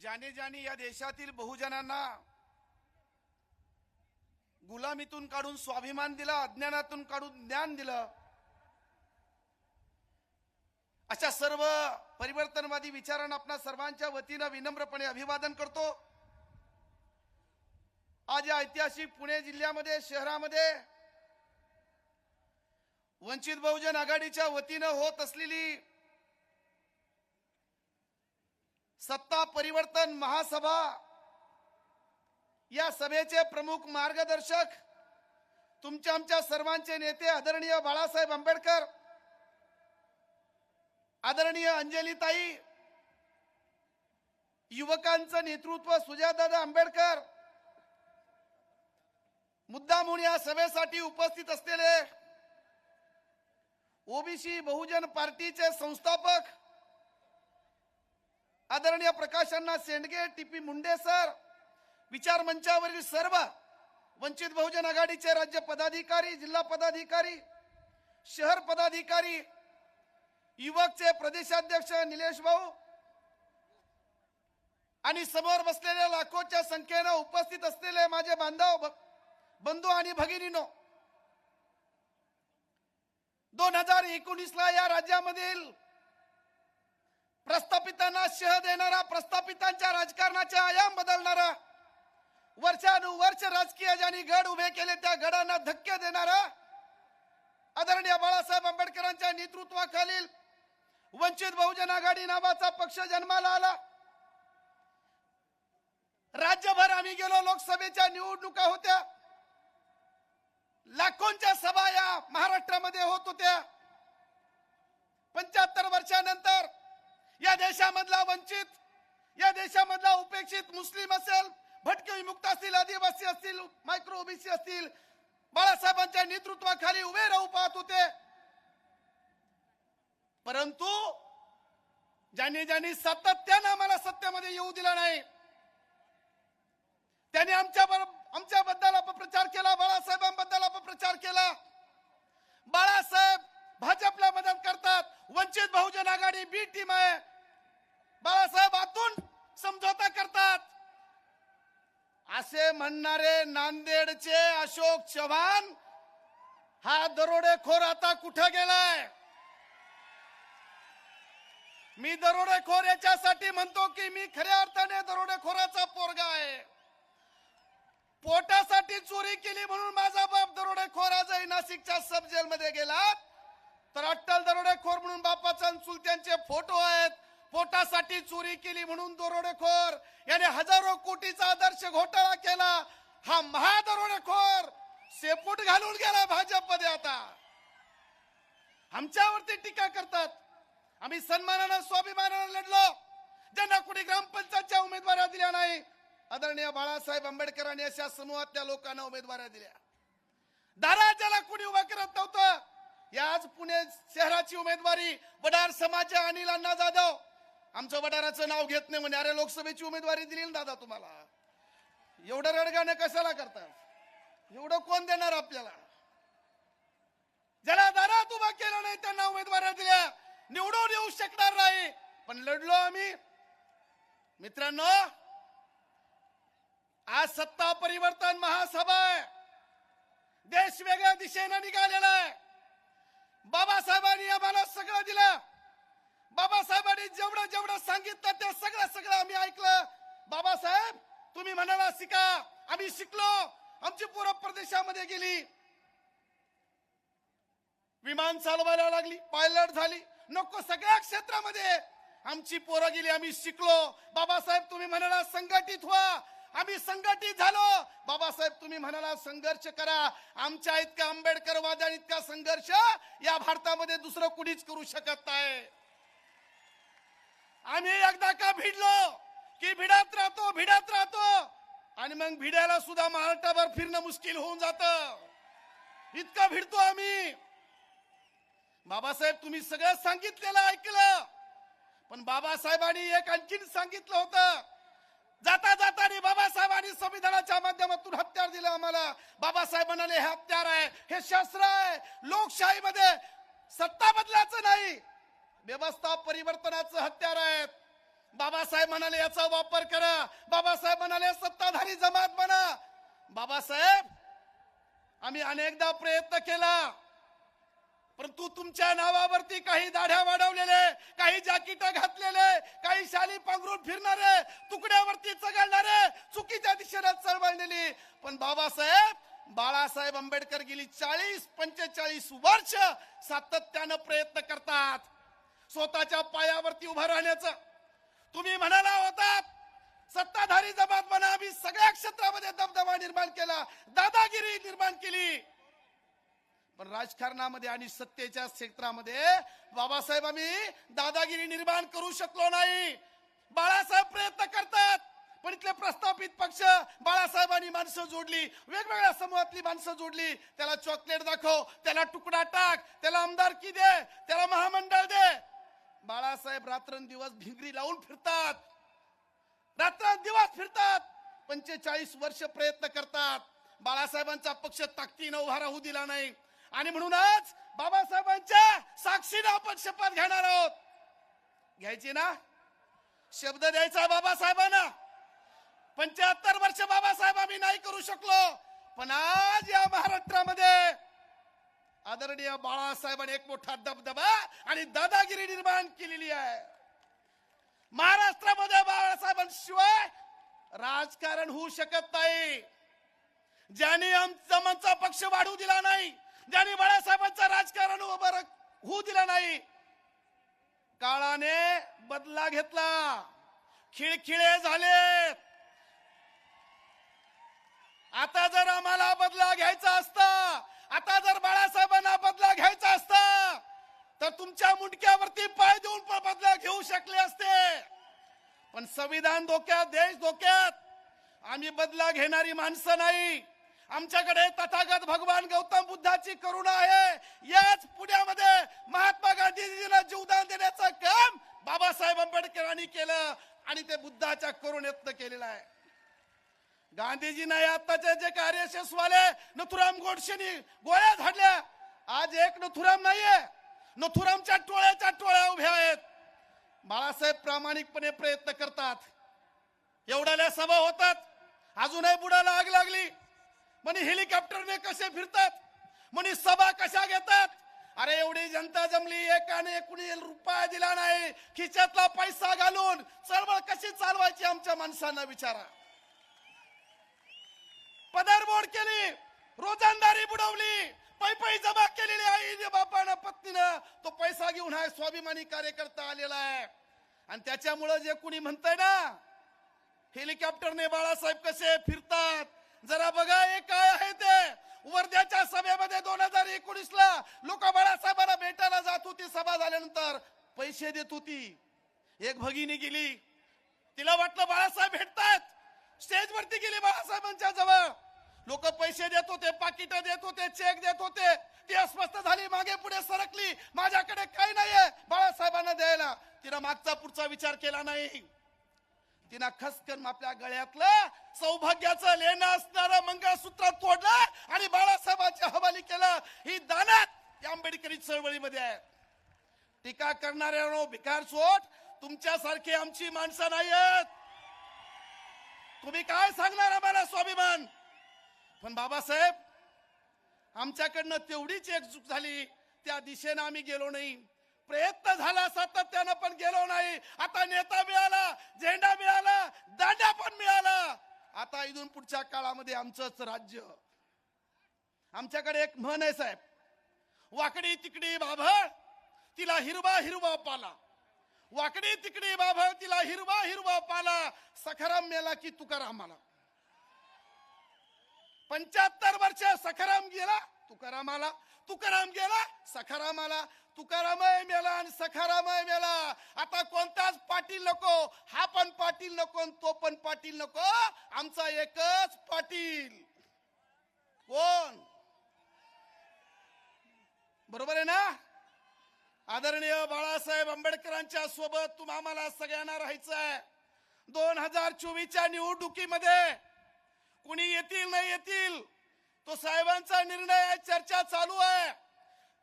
ज्याने ज्याने या देशातील बहुजनांना गुलामीतून काढून स्वाभिमान दिला अज्ञानातून काढून ज्ञान दिलं. अशा सर्व परिवर्तनवादी विचारांना आपणा सर्वांच्या वतीनं विनम्रपणे अभिवादन करतो. आज या ऐतिहासिक पुणे जिल्ह्यामध्ये शहरामध्ये वंचित बहुजन आघाडीच्या वतीनं होत असलेली सत्ता परिवर्तन महासभा या सभेचे प्रमुख मार्गदर्शक तुमच्या आमच्या सर्वांचे नेते आदरणीय बाळासाहेब आंबेडकर आदरणीय अंजलीताई युवकांचं नेतृत्व सुजादादा आंबेडकर मुद्दा म्हणून या सभेसाठी उपस्थित असलेले ओबीसी बहुजन पार्टीचे संस्थापक आदरणीय प्रकाशांना Sendge T P Munde sir विचार मंचावरील सर्व वंचित बहुजन आघाडीचे राज्य पदाधिकारी जिल्हा पदाधिकारी शहर पदाधिकारी युवकचे प्रदेशाध्यक्ष निलेश भाऊ आणि समोर बसलेल्या लाखोच्या संख्येनं उपस्थित असलेले माझे बांधव बंधू आणि भगिनीनो दोन हजार एकोणीस ला या राज्यामधील प्रस्थापितांना शह देणारा प्रस्थापितांच्या राजकारणाचे आयाम बदलणारा वर्षानुवर्ष राजकीय ज्यांनी गड उभे केले त्या गडांना धक्के देणारा आदरणीय बाळासाहेब आंबेडकरांच्या नेतृत्वाखालील वंचित बहुजन आघाडी नावाचा पक्ष जन्माला आला. राज्यभर आम्ही गेलो लोकसभेच्या निवडणुका होत्या. लाखोंच्या सभा या महाराष्ट्रामध्ये होत होत्या. पंच्याहत्तर वर्षानंतर या देशामधला वंचित या देशामधला उपेक्षित मुस्लिम असेल भटके विमुक्त असतील आदिवासी असतील मायक्रो ओबीसी असतील बाळासाहेबांच्या नेतृत्वाखाली उभे राहू पाहत होते. परंतु ज्यांनी ज्यांनी सातत्यानं आम्हाला सत्तेमध्ये येऊ दिला नाही त्यांनी आमच्या आमच्याबद्दल अपप्रचार केला बाळासाहेबांबद्दल अपप्रचार केला. बाळासाहेब भाजपला मदत करतात वंचित बहुजन आघाडी बी टीम आहे. बाळासाहेब आतून समझोता करतात. असे म्हणणारे नांदेडचे अशोक चव्हाण हा दरोडेखोर आता कुठं गेलाय? मी दरोडेखोर याच्यासाठी म्हणतो की मी खऱ्या अर्थाने दरोडेखोराचा पोरगा आहे. पोटासाठी चोरी केली म्हणून माझा बाप दरोडेखोर आजही नाशिकच्या सब जेल मध्ये गेला. तर अट्टल दरोडेखोर म्हणून बापाचा चुलत्यांचे फोटो आहेत. पोटासाठी चोरी केली म्हणून दरोडेखोर याने हजारो कोटीचा आदर्श घोटाळा केला. हा महादरोडेखोर शेपूट घालून गेला भाजपमध्ये आता. आमच्यावरती टीका करतात. आम्ही सन्मानानं स्वाभिमानानं लढलो. ज्यांना कुणी ग्रामपंचायतच्या उमेदवाऱ्या दिल्या नाही आदरणीय बाळासाहेब आंबेडकरांनी अशा समूहातल्या लोकांना उमेदवाऱ्या दिल्या. दारा ज्याला कुणी उभा करत नव्हतं या आज पुणे शहराची उमेदवारी वडार समाज अनिल अण्णा जाधव. आमचं वडाराचं नाव घेत नाही म्हणे. अरे लोकसभेची उमेदवारी दिली ना दादा तुम्हाला. एवढं रडगाणं कशाला करतात एवढं कोण देणार आपल्याला? ज्याला दारात उभा केलं नाही त्यांना उमेदवाऱ्या दिल्या. निवडून येऊ शकणार नाही. पण लढलो आम्ही. मित्रांनो आज सत्ता परिवर्तन महासभा आहे. देश वेगळ्या दिशेनं निघालेला आहे बाबासाहेबांनी आम्हाला सगळं दिलं बाबासाहेबांनी जेवढं सांगितलं ते सगळं सगळं आम्ही ऐकलं. बाबासाहेब तुम्ही म्हणाला शिका. आम्ही शिकलो. आमची पोरं प्रदेशामध्ये गेली. विमान चालवायला लागली. पायलट झाली. नको सगळ्या क्षेत्रामध्ये. आमची पोरं गेली आम्ही शिकलो. बाबासाहेब तुम्ही म्हणाला संघटित व्हा. आम्ही संघटित झालो. बाबासाहेब तुम्ही म्हणाला संघर्ष करा. आमच्या इतका आंबेडकर वादा इतका संघर्ष या भारतामध्ये दुसरं कुणीच करू शकत नाही. आम्ही एकदा का भिडलो? की भिडत राहतो भिडत राहतो. आणि मग भिड्याला सुद्धा महाराष्ट्रावर फिरणं मुश्किल होऊन जात. इतकं भिडतो आम्ही. बाबासाहेब तुम्ही सगळं सांगितलेलं ऐकलं. पण बाबासाहेबांनी एक आणखीन सांगितलं होतं. जाता जाता बाबासाहेबांनी संविधानाच्या माध्यमातून हत्यार दिलं आम्हाला. बाबासाहेब म्हणाले हे हत्यार आहे हे शस्त्र आहे. लोकशाहीमध्ये सत्ता बदलायचं नाही. व्यवस्था परिवर्तनाचं हत्यार आहेत. बाबासाहेब म्हणाले याचा वापर करा. बाबासाहेब म्हणाले सत्ताधारी जमात बना. बाबासाहेब आम्ही अनेकदा प्रयत्न केला. परंतु तुमच्या नावावरती काही दाढ्या वाढवलेले काही जाकीट घातलेले काही शाली पांघरून फिरणारे तुकड्यावरती चघळणारे चुकीच्या दिशेने चळवळलेली. पण बाबासाहेब बाळासाहेब आंबेडकर गेली चाळीस पंचेचाळीस वर्ष सातत्यानं प्रयत्न करतात. स्वतःच्या पायावरती उभं राहण्याचं. तुम्ही म्हणाला होता सत्ताधारी जमात म्हणा आम्ही सगळ्या क्षेत्रामध्ये दबदबा निर्माण केला दादागिरी निर्माण केली. पण राजकारणामध्ये आणि सत्तेच्या क्षेत्रामध्ये बाबासाहेब आम्ही दादागिरी निर्माण करू शकलो नाही. बाळासाहेब प्रयत्न करतात पण इथले प्रस्थापित पक्ष बाळासाहेबांनी माणसं जोडली वेगवेगळ्या समूहातली माणसं जोडली. त्याला चॉकलेट दाखव त्याला तुकडा टाक त्याला आमदारकी दे त्याला महामंडळ दे. बाळासाहेब रात्रंदिवस भिंगरी लावून फिरतात. रात्रंदिवस फिरतात. पंचेचाळीस वर्ष प्रयत्न करतात. बाळासाहेबांचा पक्ष ताकदीनं उभा राहू दिला नाही. आणि म्हणूनच बाबासाहेबांच्या साक्षीनं आपण शपथ घेणार आहोत. घ्यायची ना? शब्द द्यायचा बाबासाहेबांना. पंच्याहत्तर वर्ष बाबासाहेब आम्ही नाही करू शकलो. पण आज या महाराष्ट्रामध्ये आदरणीय बाळासाहेबांनी एक मोठा दबदबा आणि दादागिरी निर्माण केलेली आहे. महाराष्ट्रामध्ये बाळासाहेबांशिवाय राजकारण होऊ शकत नाही. ज्याने आमचा पक्ष वाढू दिला नाही ज्यांनी बाळासाहेबांचं राजकारण उभं होऊ दिला नाही काळाने बदला घेतला. खिळखिळे झाले. आता जर आम्हाला बदला घ्यायचा असता आता जर बाळासाहेबांना बदला घ्यायचा असता तर तुमच्या मुंडक्यावरती पाय देऊन पण बदला घेऊ शकले असते. पण संविधान धोक्यात देश धोक्यात. आम्ही बदला घेणारी माणसं नाही. आमच्याकडे तथागत भगवान गौतम बुद्धाची करुणा आहे. याच पुण्यामध्ये महात्मा गांधीजींना जीवदान देण्याचं काम बाबासाहेब आंबेडकरांनी केलं आणि ते बुद्धाच्या करुणेतनं केलेलं आहे. गांधीजींना या जे कार्यशेष वाले नथुराम गोडसेनी गोळ्या झाडल्या. आज एक नथुराम नाहीये. नथुरामच्या टोळ्याच्या टोळ्या उभ्या आहेत. बाळासाहेब प्रामाणिकपणे प्रयत्न करतात. एवढ्याल्या सभा होतात. अजूनही बुडाला आग लागली. म्हणे हेलिकॉप्टरने कसे फिरतात? म्हणे सभा कशा घेतात? अरे एवढी जनता जमली एकाने कुणी रुपया दिला नाही. खिच्यातला पैसा घालून चळवळ कशी चालवायची आमच्या माणसांना विचारा. पदरमोड केली रोजंदारी बुडवली पै पै जमा केलेली आई बापानं पत्नीनं. तो पैसा घेऊन हा स्वाभिमानी कार्यकर्ता आलेला आहे. आणि त्याच्यामुळं जे कुणी म्हणतंय ना हेलिकॉप्टरने बाळासाहेब कसे फिरतात जरा बघा हे काय आहे ते. वर्ध्याच्या सभेमध्ये दोन हजार एकोणीस ला लोक बाळासाहेबांना भेटायला जात होती सभा झाल्यानंतर. पैसे देत होती. एक भगिनी गेली. तिला वाटलं बाळासाहेब भेटतात स्टेज वरती बाळासाहेबांच्या जवळ. लोक पैसे देत होते पाकिट देत होते चेक देत होते. ती अस्वस्थ झाली मागे पुढे सरकली. माझ्याकडे काही नाहीये बाळासाहेबांना द्यायला. तिनं मागचा पुढचा विचार केला नाही. तिनं खसकन आपल्या गळ्यातलं सौभाग्याचं लेणं असणारं मंगळसूत्र तोडलं आणि बाळासाहेबांच्या हवाली केलं. ही दानात या आंबेडकरी चळवळीमध्ये आहे. टीका करणाऱ्या भिकार सोट तुमच्यासारखी आमची माणसं नाही आहेत तुम्ही काय सांगणार आम्हाला स्वाभिमान? पण बाबासाहेब आमच्याकडनं तेवढीच एकजूट झाली. त्या दिशेनं आम्ही गेलो नाही. प्रयत्न झाला सातत्यानं पण गेलो नाही. आता नेता मिळाला झेंडा मिळाला दांडा पण मिळाला. आता इथून पुढच्या काळामध्ये आमचंच राज्य. आमच्याकडे एक म्हण आहे साहेब. वाकडी तिकडी बाभळ तिला हिरवा हिरवा पाला. वाकडी तिकडी बाभळ तिला हिरवा हिरवा पाला. सखाराम मेला की तुकाराम आला पंच्याहत्तर वर्ष सखाराम गेला तुकाराम आला तुकाराम गेला सखाराम आला तुकारामय मेला आणि सखारामय मेला. आता कोणताच पाटील नको हा पण पाटील नको तो पण पाटील नको. आमचा एकच पाटील. कोण? बरोबर आहे ना? आदरणीय बाळासाहेब आंबेडकरांच्या सोबत तुम्हा आम्हाला सगळ्यांना राहायचं आहे. दोन हजार चोवीसच्या निवडणुकीमध्ये कुणी येतील नाही येतील तो साहेबांचा निर्णय आहे चर्चा चालू आहे.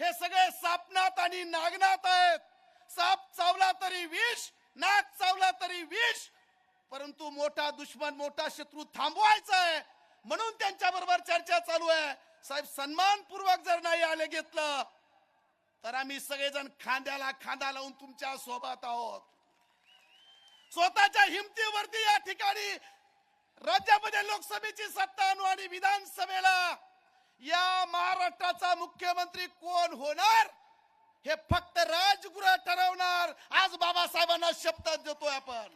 हे सगळे सापनात आणि नागनात आहेत. साप चावला तरी विष नाग चावला तरी विष परंतु मोठा दुश्मन मोठा शत्रू थांबवायचा आहे. म्हणून त्यांच्या बरोबर चर्चा चालू आहे. साहेब सन्मानपूर्वक जर नाही आले घेतलं तर आम्ही सगळेजण खांद्याला खांदा लावून तुमच्यासोबत आहोत. स्वतःच्या हिमतीवरती या ठिकाणी राज्यामध्ये लोकसभेची सत्ता आणू आणि विधानसभेला या महाराष्ट्राचा मुख्यमंत्री कोण होणार हे फक्त राजगृह ठरवणार. आज बाबासाहेबांना शपथ देतोय आपण.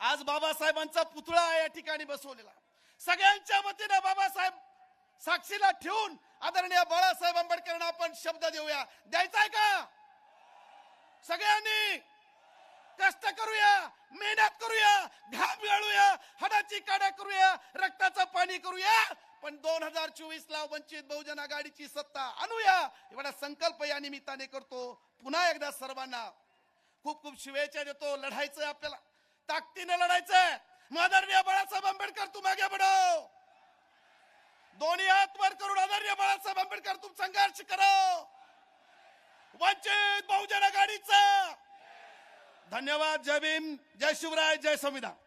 आज बाबासाहेबांचा पुतळा या ठिकाणी बसवलेला. सगळ्यांच्या वतीनं बाबासाहेब साक्षीला ठेवून आदरणीय बाळासाहेब आंबेडकरांना आपण शब्द देऊया. द्यायचाय का? सगळ्यांनी कष्ट करूया मेहनत करूया घाम गाळूया हाडाची काडा करूया रक्ताचं पाणी करूया पण दोन हजार चोवीस ला वंचित बहुजन आघाडीची सत्ता आणूया. एवढा संकल्प या निमित्ताने करतो. पुन्हा एकदा सर्वांना खूप खूप शुभेच्छा देतो. लढायचंय आपल्याला. ताकदीने लढायचंय. मादरणीय बाळासाहेब आंबेडकर तू मागे बढो दोन्ही हात वर करून आदरणीय बाळासाहेब आंबेडकर तुम संघर्ष करो वंचित बहुजन आघाडीचा धन्यवाद जय भीम जय शिवराय जय संविधान.